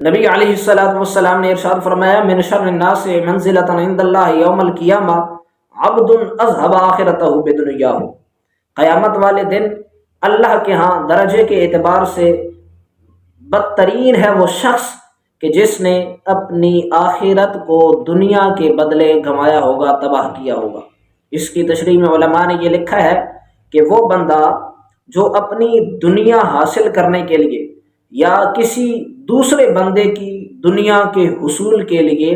नबी अलैहिस्सलाम ने इरशाद फरमाया, मिन शर्रिन्नास मंजिलतन इंदल्लाह यौमल क़ियामा, अब्दुन अज़हब आखिरतहु बिदुनियाहु। क़यामत वाले दिन अल्लाह के यहाँ दर्जे के एतबार से बदतरीन है वो शख्स कि जिसने अपनी आखिरत को दुनिया के बदले गंवाया होगा, तबाह किया होगा। इसकी तशरी में ने ये लिखा है कि वो बंदा जो अपनी दुनिया हासिल करने के लिए या किसी दूसरे बंदे की दुनिया के हसूल के लिए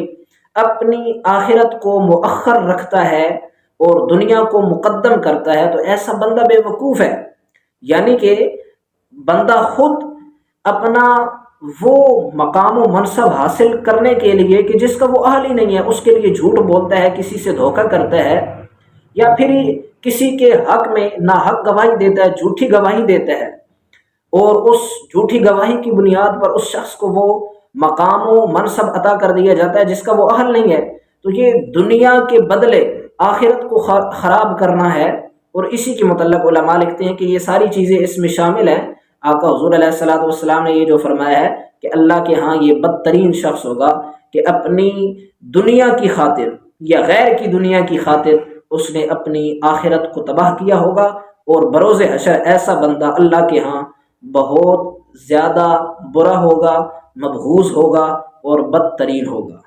अपनी आखिरत को मौखर रखता है और दुनिया को मुकदम करता है तो ऐसा बंदा बेवकूफ़ है। यानी कि बंदा खुद अपना वो मकाम मनसब हासिल करने के लिए कि जिसका वो अहल ही नहीं है, उसके लिए झूठ बोलता है, किसी से धोखा करता है, या फिर किसी के हक में ना हक गवाही देता है, झूठी गवाही देता है। और उस झूठी गवाही की बुनियाद पर उस शख्स को वो मकाम मनसब अता कर दिया जाता है, जिसका वो अहल नहीं है। तो ये दुनिया के बदले आखिरत को ख़राब करना है और इसी के मतलब उलमा लिखते हैं कि ये सारी चीज़ें इसमें शामिल हैं। आका हजूर सलाम ने ये जो फरमाया है कि अल्लाह के यहाँ ये बदतरीन शख्स होगा कि अपनी दुनिया की खातिर या गैर की दुनिया की खातिर उसने अपनी आखिरत को तबाह किया होगा और बरोज़ हशर ऐसा बंदा अल्लाह के यहाँ बहुत ज़्यादा बुरा होगा मबहूस होगा और बदतरीन होगा।